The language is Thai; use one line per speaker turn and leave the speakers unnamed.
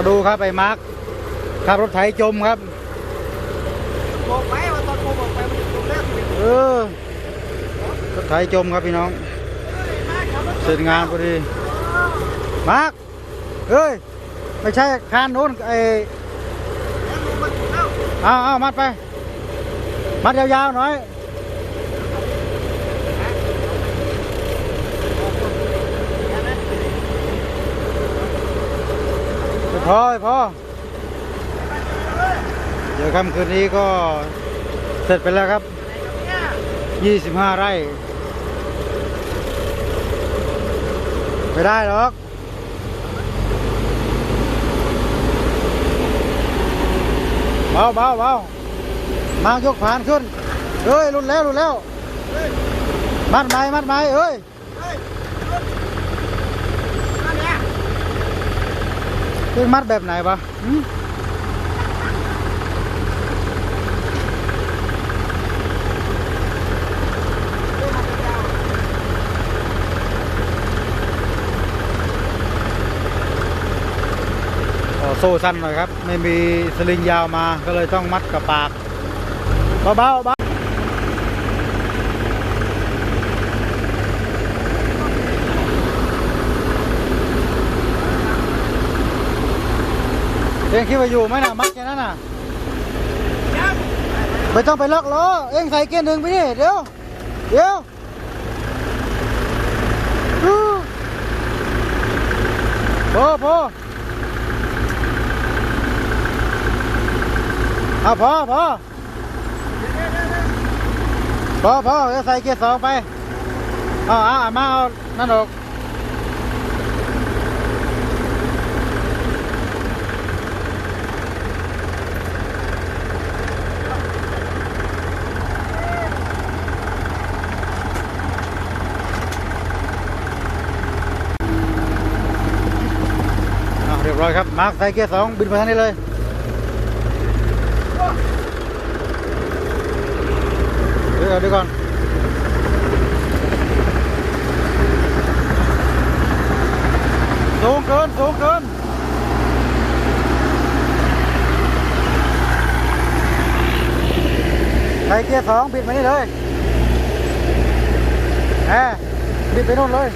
มาดูครับไอ้มาร์คขับรถไถจมครับ
บอกไว้ว่าตอนโมบอกไปมันจมแล้วสิ
เออรถไถจมครับพี่น้องเสร็จงานพอดีมาร์คเอ้ยไม่ใช่คานนู้นไอ้
แล้วลงมาถูกแล้ว
เอาเอามัดไป มัดยาวๆหน่อย พ่อไม่อเดี๋ยวค่ำคืนนี้ก็เสร็จไปแล้วครับ
เนี่ย
25 ไร่ ไม่ได้หรอกเบาเบาเบามายกผ่านขึ้นเอ้ยรุนแล้วรุนแล้ว มัดไม้มัดไม้เอ้ย
เฮ้ยนั่นเนี่ย
เพิ่งมัดแบบไหนปะหืมอ๋อโซ่สั้นหน่อยครับ ไม่มีสลิงยาวมาก็เลยต้องมัดกับปากเบาๆเบาเองคิดว่าอยู่ไหมน่ะมัดแค่นั้นน่ะไม่ต้องไปล็อกล้อ เองใส่เกียร์หนึ่งไปดิเดี๋ยว เดี๋ยวพอพอเอาพอพอพอพอเดี๋ยวใส่เกียร์สองไป เอาเอาเอามาเอานั่นออก ร้อยครับ มาร์คใส่เกียร์สองบินไปทางนี้เลยเดี๋ยวเดี๋ยวก่อนสูงเกินสูงเกินใส่เกียร์สองบิดมานี่เลยแหมบิดไปนู่นเลย